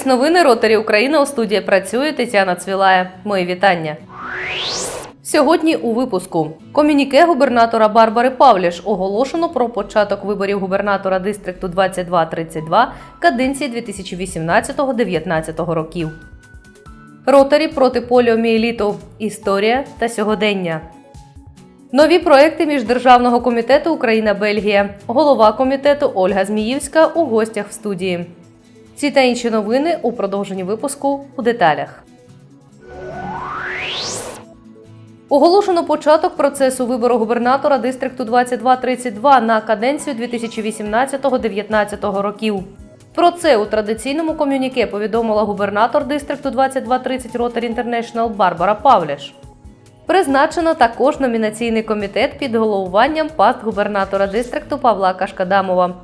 Ви дивитесь новини Ротарі України. У студії працює Тетяна Цвілая. Мої вітання. Сьогодні у випуску комюніке губернатора Барбари Павліш оголошено про початок виборів губернатора дистрикту 2232 каденції 2018-19 років. Ротарі проти поліоміеліту. Історія та сьогодення. Нові проекти міждержавного комітету Україна-Бельгія. Голова комітету Ольга Зміївська у гостях в студії. Ці та інші новини у продовженні випуску у деталях. Оголошено початок процесу вибору губернатора дистрикту 2232 на каденцію 2018-19 років. Про це у традиційному комюніке повідомила губернатор дистрикту 2230 Rotary International Барбара Павліш. Призначено також номінаційний комітет під головуванням паст губернатора дистрикту Павла Кашкадамова.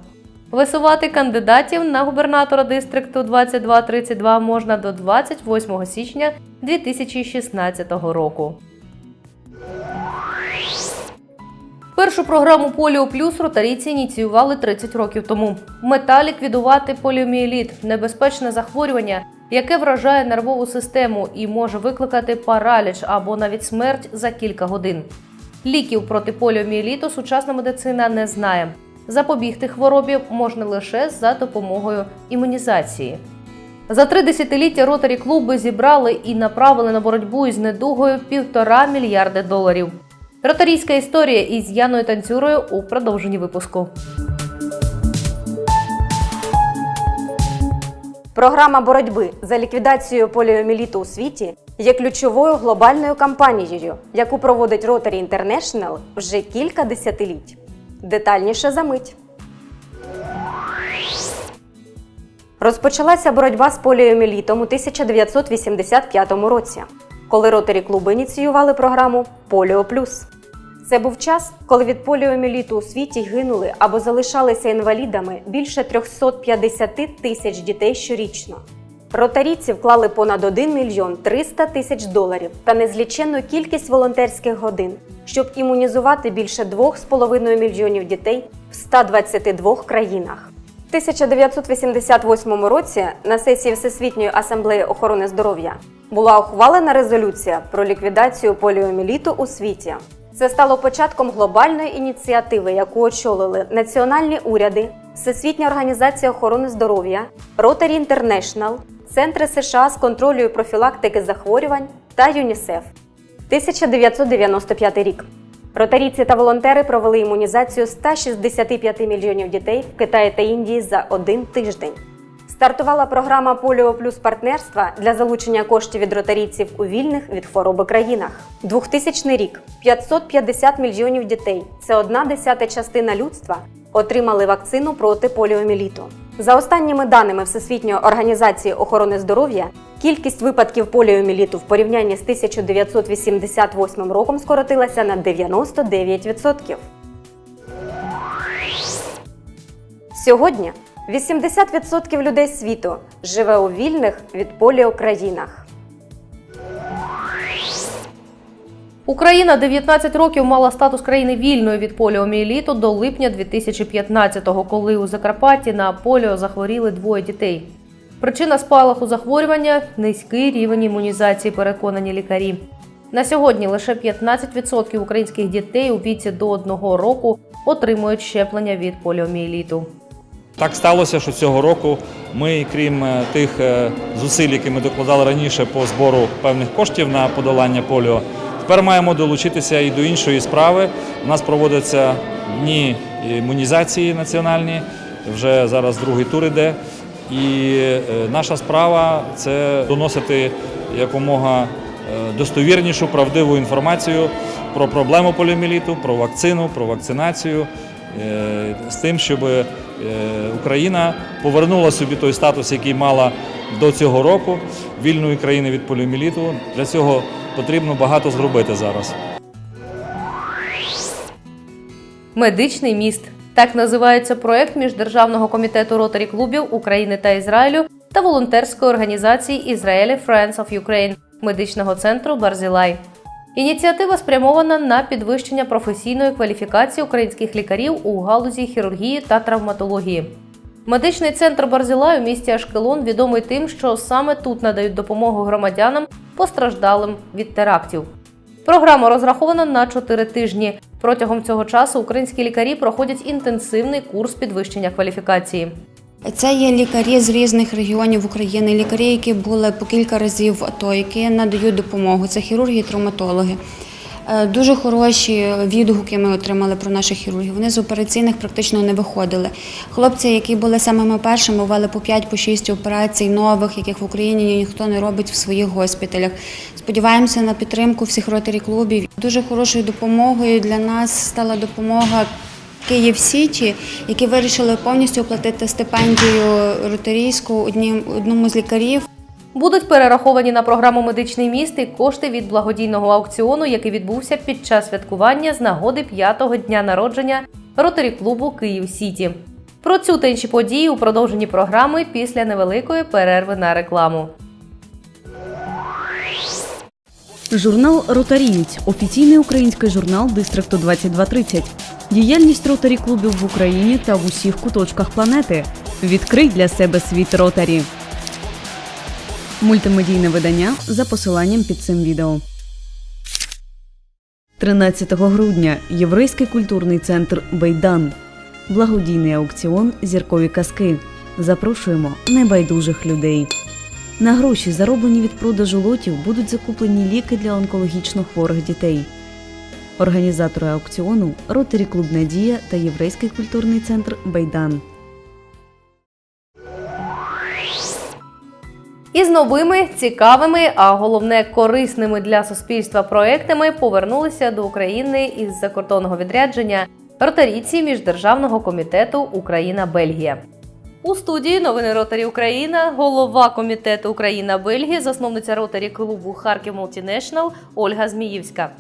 Висувати кандидатів на губернатора дистрикту 2232 можна до 28 січня 2016 року. Першу програму Поліо Плюс ротарійці ініціювали 30 років тому. Мета ліквідувати поліомієліт – небезпечне захворювання, яке вражає нервову систему і може викликати параліч або навіть смерть за кілька годин. Ліків проти поліомієліту сучасна медицина не знає. Запобігти хворобі можна лише за допомогою імунізації. За три десятиліття ротарі клуби зібрали і направили на боротьбу із недугою півтора мільярди доларів. Ротарійська історія із Яною Танцюрою у продовженні випуску. Програма боротьби за ліквідацію поліоміеліту у світі є ключовою глобальною кампанією, яку проводить Rotary International вже кілька десятиліть. Детальніше за мить. Розпочалася боротьба з поліоміелітом у 1985 році, коли ротарі клуби ініціювали програму Поліо Плюс. Це був час, коли від поліоміеліту у світі гинули або залишалися інвалідами більше 350 тисяч дітей щорічно. Ротарійці вклали понад 1 мільйон 300 тисяч доларів та незліченну кількість волонтерських годин, щоб імунізувати більше 2,5 мільйонів дітей в 122 країнах. В 1988 році на сесії Всесвітньої асамблеї охорони здоров'я була ухвалена резолюція про ліквідацію поліоміеліту у світі. Це стало початком глобальної ініціативи, яку очолили національні уряди, Всесвітня організація охорони здоров'я, Rotary International, Центри США з контролю і профілактики захворювань та ЮНІСЕФ. 1995 рік. Ротарійці та волонтери провели імунізацію 165 мільйонів дітей в Китаї та Індії за один тиждень. Стартувала програма Поліо Плюс партнерства для залучення коштів від ротарійців у вільних від хвороби країнах. 2000 рік 550 мільйонів дітей це одна десята частина людства отримали вакцину проти поліоміеліту. За останніми даними Всесвітньої організації охорони здоров'я, кількість випадків поліоміеліту в порівнянні з 1988 роком скоротилася на 99%. Сьогодні 80% людей світу живе у вільних від поліо країнах. Україна 19 років мала статус країни вільної від поліомієліту до липня 2015-го, коли у Закарпатті на поліо захворіли двоє дітей. Причина спалаху захворювання низький рівень імунізації, переконані лікарі. На сьогодні лише 15% українських дітей у віці до одного року отримують щеплення від поліомієліту. Так сталося, що цього року ми, крім е, тих е, зусиль, які ми докладали раніше по збору певних коштів на подолання поліо, тепер маємо долучитися і до іншої справи. У нас проводяться дні імунізації національні, вже зараз другий тур іде. І е, наша справа це доносити якомога е, достовірнішу, правдиву інформацію про проблему поліоміеліту, про вакцину, про вакцинацію, е, з тим, щоб Україна повернула собі той статус, який мала до цього року вільної країни від поліоміеліту. Для цього потрібно багато зробити зараз. Медичний міст так називається проект міждержавного комітету ротарі клубів України та Ізраїлю та волонтерської організації Israeli Friends of Ukraine медичного центру Барзілай. Ініціатива спрямована на підвищення професійної кваліфікації українських лікарів у галузі хірургії та травматології. Медичний центр Барзіла у місті Ашкелон відомий тим, що саме тут надають допомогу громадянам, постраждалим від терактів. Програма розрахована на 4 тижні. Протягом цього часу українські лікарі проходять інтенсивний курс підвищення кваліфікації. Це є лікарі з різних регіонів України, лікарі, які були по кілька разів АТО, які надають допомогу. Це хірурги і травматологи. Е, Дуже хороші відгуки ми отримали про наших хірургів. Вони з операційних практично не виходили. Хлопці, які були самими першими, вели по 5-6 операцій нових, яких в Україні ніхто не робить в своїх госпіталях. Сподіваємося на підтримку всіх ротарі клубів. Дуже хорошою допомогою для нас стала допомога Київ Сіті, які вирішили повністю оплатити стипендію ротарійську одному з лікарів. Будуть перераховані на програму Медичний міст і кошти від благодійного аукціону, який відбувся під час святкування з нагоди п'ятого дня народження ротарі клубу Київ Сіті. Про цю та інші події у продовженні програми після невеликої перерви на рекламу. Журнал Ротарієць офіційний український журнал Дистрикту 2230. Діяльність ротарі клубів в Україні та в усіх куточках планети. Відкрий для себе світ ротарі. Мультимедійне видання за посиланням під цим відео. 13 грудня Єврейський культурний центр Бейдан. Благодійний аукціон Зіркові казки. Запрошуємо небайдужих людей. На гроші, зароблені від продажу лотів, будуть закуплені ліки для онкологічно хворих дітей. Організатори аукціону Ротарі Клуб Надія та Єврейський культурний центр Байдан. Із новими, цікавими, а головне корисними для суспільства проектами повернулися до України із закордонного відрядження ротарійці міждержавного комітету Україна-Бельгія. У студії новини Ротарі Україна, голова комітету Україна-Бельгія, засновниця ротарі клубу Харків Мултінешнл Ольга Зміївська.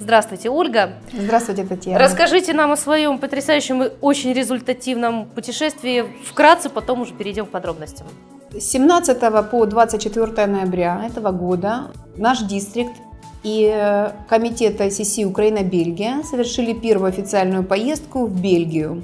Здравствуйте, Ольга. Здравствуйте, Татьяна. Расскажите нам о своем потрясающем и очень результативном путешествии вкратце, потом уже перейдем к подробностям. С 17 по 24 ноября этого года наш дистрикт и э, комитет ICC Украина-Бельгия совершили первую официальную поездку в Бельгию.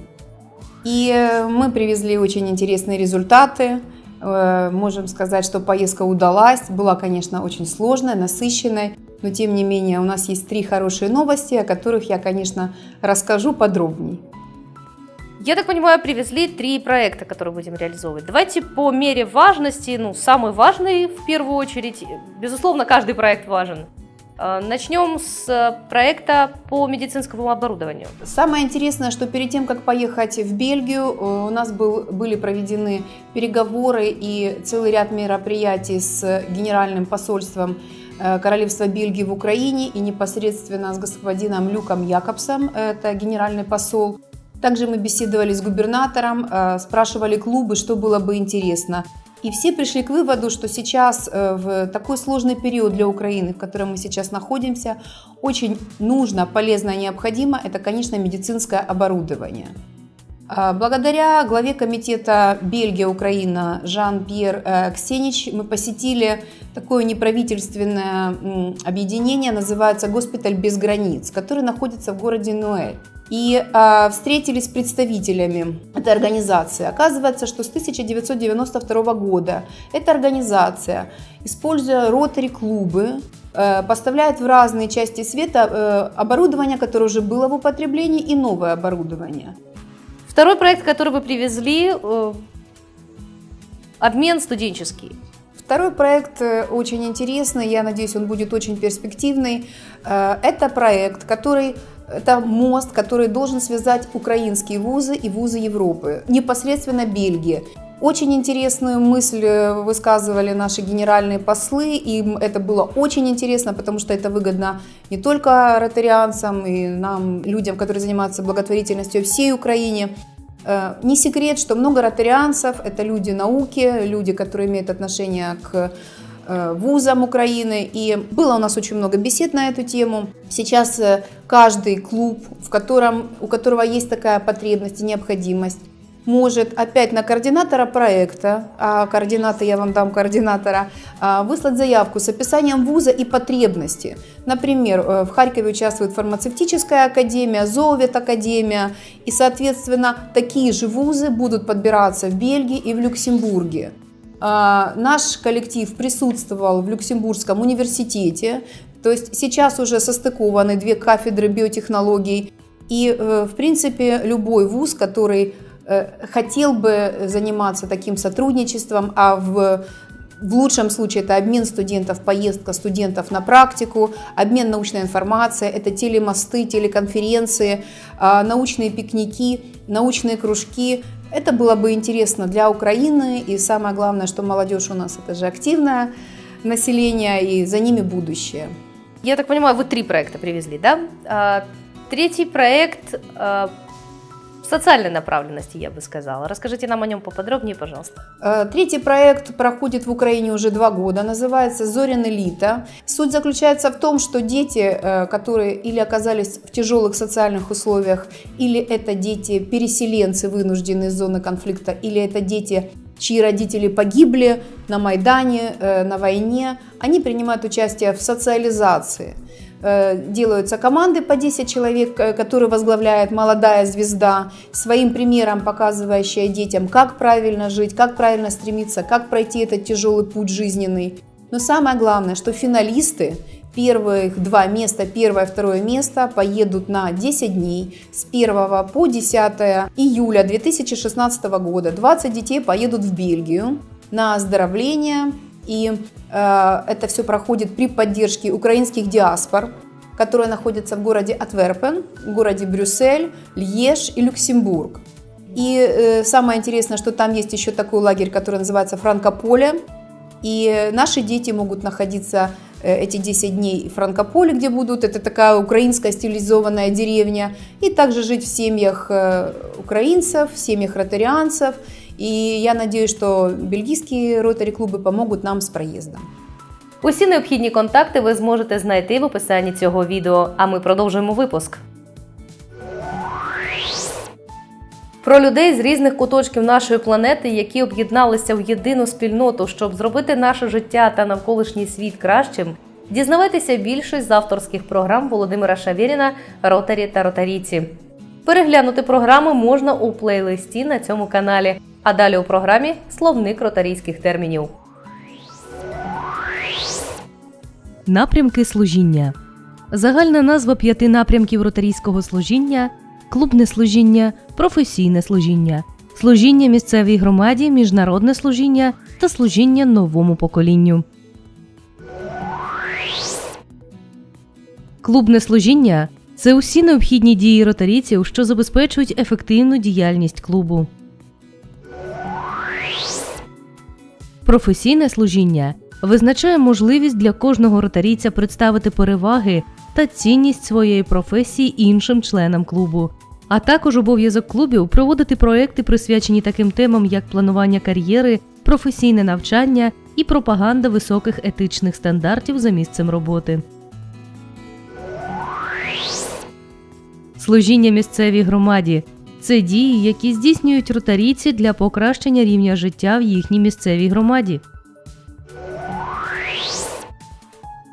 И э, мы привезли очень интересные результаты. Э, Можем сказать, что поездка удалась. Была, конечно, очень сложная, насыщенной. Но, тем не менее, у нас есть три хорошие новости, о которых я, конечно, расскажу подробней. Я так понимаю, привезли три проекта, которые будем реализовывать. Давайте по мере важности, ну, самый важный в первую очередь, безусловно, каждый проект важен. Э, Начнем с э, проекта по медицинскому оборудованию. Самое интересное, что перед тем, как поехать в Бельгию, э, у нас был, были проведены переговоры и целый ряд мероприятий с Генеральным посольством э, Королевства Бельгии в Украине и непосредственно с господином Люком Якобсом, это генеральный посол. Также мы беседовали с губернатором, э, спрашивали клубы, что было бы интересно. И все пришли к выводу, что сейчас э, в такой сложный период для Украины, в котором мы сейчас находимся, очень нужно, полезно и необходимо, это, конечно, медицинское оборудование. А, Благодаря главе комитета Бельгия-Украина Жан-Пьер э, Ксенич мы посетили такое неправительственное объединение, называется «Госпиталь без границ», который находится в городе Нуэль. И а, встретились с представителями этой организации. Оказывается, что с 1992 года эта организация, используя ротари-клубы, э, поставляет в разные части света э, оборудование, которое уже было в употреблении, и новое оборудование. Второй проект, который вы привезли, э, обмен студенческий. Второй проект э, очень интересный, я надеюсь, он будет очень перспективный. Э, Это проект, который это мост, который должен связать украинские вузы и вузы Европы, непосредственно Бельгии. Очень интересную мысль э, высказывали наши генеральные послы, им это было очень интересно, потому что это выгодно не только ротарианцам и нам, людям, которые занимаются благотворительностью всей Украине. Э, Не секрет, что много ротарианцев – это люди науки, люди, которые имеют отношение к э, вузам Украины. И было у нас очень много бесед на эту тему. Сейчас каждый клуб, в котором, у которого есть такая потребность и необходимость, может опять на координатора проекта, а координаты я вам дам координатора, а, выслать заявку с описанием вуза и потребности. Например, э, в Харькове участвует фармацевтическая академия, зооветакадемия, и, соответственно, такие же вузы будут подбираться в Бельгии и в Люксембурге. А, Наш коллектив присутствовал в Люксембургском университете, то есть сейчас уже состыкованы две кафедры биотехнологий, и, э, в принципе, любой вуз, который хотел бы заниматься таким сотрудничеством, а в в лучшем случае это обмен студентов, поездка студентов на практику, обмен научной информацией, это телемосты, телеконференции, а, научные пикники, научные кружки. Это было бы интересно для Украины, и самое главное, что молодежь у нас это же активное население, и за ними будущее. Я так понимаю, вы три проекта привезли, да? А, Третий проект а, социальной направленности, я бы сказала. Расскажите нам о нем поподробнее, пожалуйста. Э, Третий проект проходит в Украине уже два года, называется «Зорин Элита». Суть заключается в том, что дети, э, которые или оказались в тяжелых социальных условиях, или это дети-переселенцы, вынужденные из зоны конфликта, или это дети, чьи родители погибли на Майдане, э, на войне, они принимают участие в социализации – делаются команды по 10 человек, э, которые возглавляет молодая звезда, своим примером показывающая детям, как правильно жить, как правильно стремиться, как пройти этот тяжелый путь жизненный. Но самое главное, что финалисты первых два места, первое второе место поедут на 10 дней с 1 по 10 июля 2016 года. 20 детей поедут в Бельгию на оздоровление, и э, это все проходит при поддержке украинских диаспор, которые находятся в городе Атверпен, городе Брюссель, Льеж и Люксембург. И э, самое интересное, что там есть еще такой лагерь, который называется Франкополе. И наши дети могут находиться э, эти 10 дней в Франкополе, где будут. Это такая украинская стилизованная деревня. И также жить в семьях э, украинцев, в семьях ротарианцев. И я надеюсь, что бельгийские ротари-клубы помогут нам с проездом. Усі необхідні контакти ви зможете знайти в описанні цього відео, а ми продовжуємо випуск. Про людей з різних куточків нашої планети, які об'єдналися в єдину спільноту, щоб зробити наше життя та навколишній світ кращим, дізнавайтеся більше з авторських програм Володимира Шавєріна Ротарі та Ротарійці. Переглянути програми можна у плейлисті на цьому каналі. А далі у програмі словник ротарійських термінів. Напрямки служіння. Загальна назва п'яти напрямків ротарійського служіння клубне служіння, професійне служіння, служіння місцевій громаді, міжнародне служіння та служіння новому поколінню. Клубне служіння це усі необхідні дії ротарійців, що забезпечують ефективну діяльність клубу. Професійне служіння визначає можливість для кожного ротарійця представити переваги та цінність своєї професії іншим членам клубу, а також обов'язок клубів проводити проекти, присвячені таким темам, як планування кар'єри, професійне навчання і пропаганда високих етичних стандартів за місцем роботи. Служіння місцевій громаді це дії, які здійснюють ротарійці для покращення рівня життя в їхній місцевій громаді.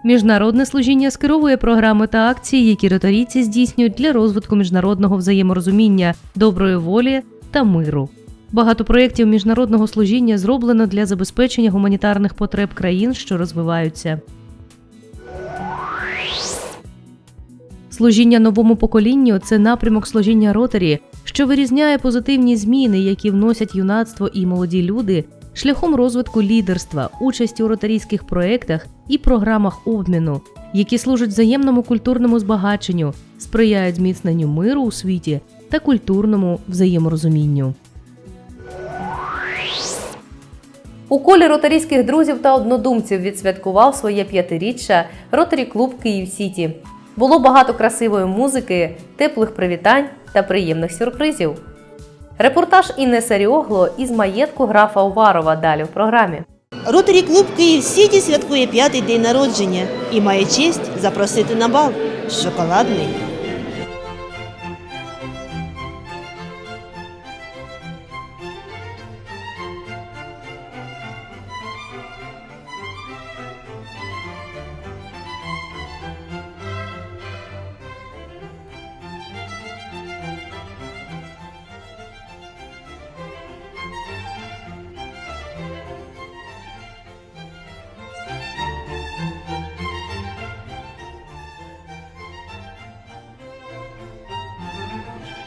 Міжнародне служіння скеровує програми та акції, які ротарійці здійснюють для розвитку міжнародного взаєморозуміння, доброї волі та миру. Багато проєктів міжнародного служіння зроблено для забезпечення гуманітарних потреб країн, що розвиваються. Служіння новому поколінню це напрямок служіння ротарі, що вирізняє позитивні зміни, які вносять юнацтво і молоді люди шляхом розвитку лідерства, участі у ротарійських проєктах і програмах обміну, які служать взаємному культурному збагаченню, сприяють зміцненню миру у світі та культурному взаєморозумінню. У колі ротарійських друзів та однодумців відсвяткував своє п'ятиріччя Ротарі Клуб Київ Сіті. Було багато красивої музики, теплих привітань та приємних сюрпризів. Репортаж Інни Саріогло із маєтку графа Уварова далі в програмі. Роторі клуб Київ Сіті святкує п'ятий день народження і має честь запросити на бал шоколадний.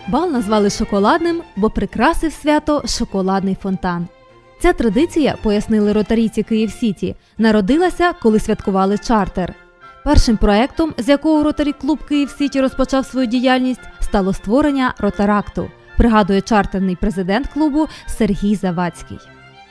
Бал назвали шоколадним, бо прикрасив свято шоколадний фонтан. Ця традиція, пояснили ротарійці Київ Сіті, народилася, коли святкували чартер. Першим проектом, з якого ротарі клуб Київ Сіті розпочав свою діяльність, стало створення ротаракту, пригадує чартерний президент клубу Сергій Завадський.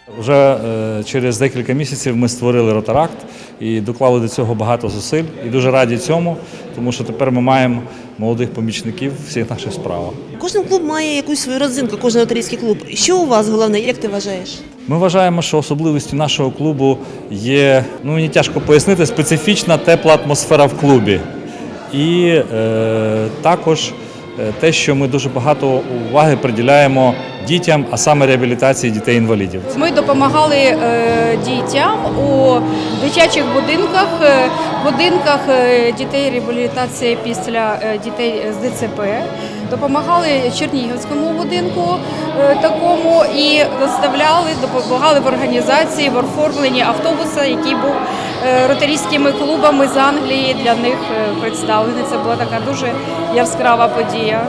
Вже е, через декілька місяців ми створили Ротаракт і доклали до цього багато зусиль. І дуже раді цьому, тому що тепер ми маємо молодих помічників всіх наших справах. Кожен клуб має якусь свою родзинку, кожен ротарійський клуб. Що у вас головне, як ти вважаєш? Ми вважаємо, що особливістю нашого клубу є, ну мені тяжко пояснити, специфічна тепла атмосфера в клубі. І е, також е, те, що ми дуже багато уваги приділяємо дітям, а саме реабілітації дітей-інвалідів. Ми допомагали е, дітям у дитячих будинках, е, будинках е, дітей реабілітації після дітей з ДЦП. Допомагали Чернігівському будинку такому і доставляли, допомагали в організації, в оформленні автобуса, який був ротарійськими клубами з Англії для них представлений. Це була така дуже яскрава подія.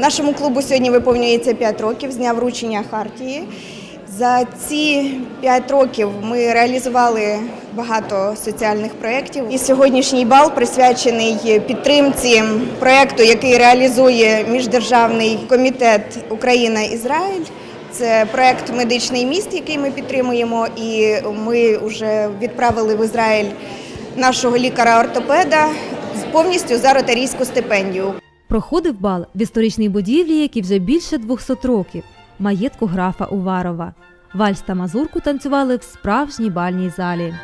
Нашому клубу сьогодні виповнюється 5 років з дня вручення хартії. За ці 5 років ми реалізували багато соціальних проєктів. І сьогоднішній бал присвячений підтримці проєкту, який реалізує міждержавний комітет Україна-Ізраїль. Це проєкт Медичний міст, який ми підтримуємо, і ми вже відправили в Ізраїль нашого лікаря-ортопеда повністю за ротарійську стипендію. Проходив бал в історичній будівлі, якій вже більше 200 років маєтку графа Уварова. Вальс та мазурку танцювали в справжній бальній залі.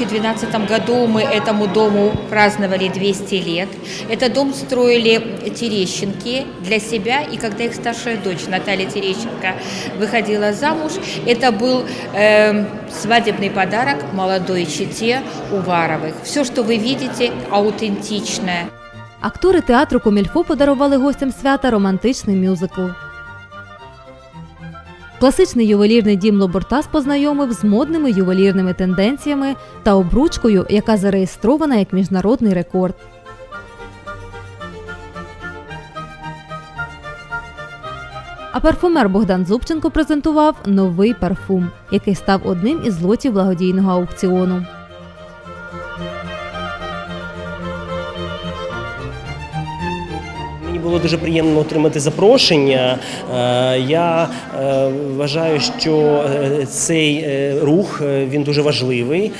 2012 году мы этому дому праздновали 200 лет. Этот дом строили Терещенки для себя, и когда их старшая дочь Наталья Терещенко выходила замуж, это был э, свадебный подарок молодой чете Уваровых. Все, что вы видите, аутентичное. Актори театру Комільфо подарували гостям свята романтичний мюзикл. Класичний ювелірний дім Лобортас познайомив з модними ювелірними тенденціями та обручкою, яка зареєстрована як міжнародний рекорд. А парфумер Богдан Зубченко презентував новий парфум, який став одним із лотів благодійного аукціону. Було дуже приємно отримати запрошення. Е, Я е, вважаю, що е, цей рух він дуже важливий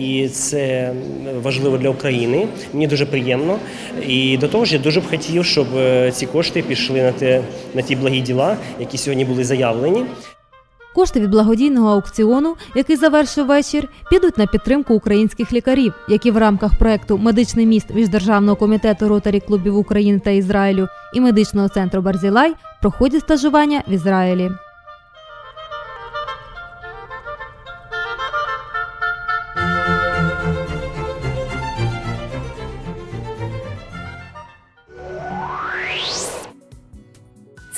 і це важливо для України. Мені дуже приємно. І до того ж, я дуже б хотів, щоб ці кошти пішли на те на ті благі діла, які сьогодні були заявлені. Кошти від благодійного аукціону, який завершив вечір, підуть на підтримку українських лікарів, які в рамках проекту Медичний міст міждержавного комітету ротарі клубів України та Ізраїлю і медичного центру Барзілай проходять стажування в Ізраїлі.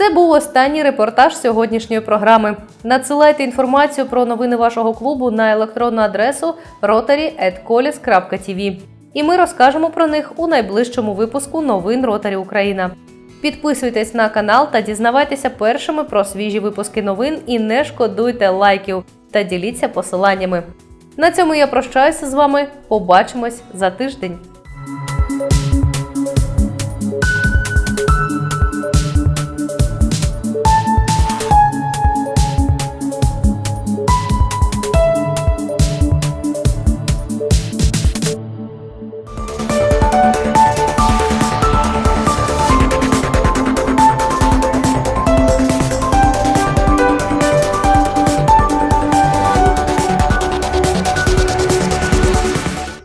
Це був останній репортаж сьогоднішньої програми. Надсилайте інформацію про новини вашого клубу на електронну адресу rotary.colis.tv. І ми розкажемо про них у найближчому випуску новин Ротарі Україна. Підписуйтесь на канал та дізнавайтеся першими про свіжі випуски новин і не шкодуйте лайків та діліться посиланнями. На цьому я прощаюся з вами. Побачимось за тиждень.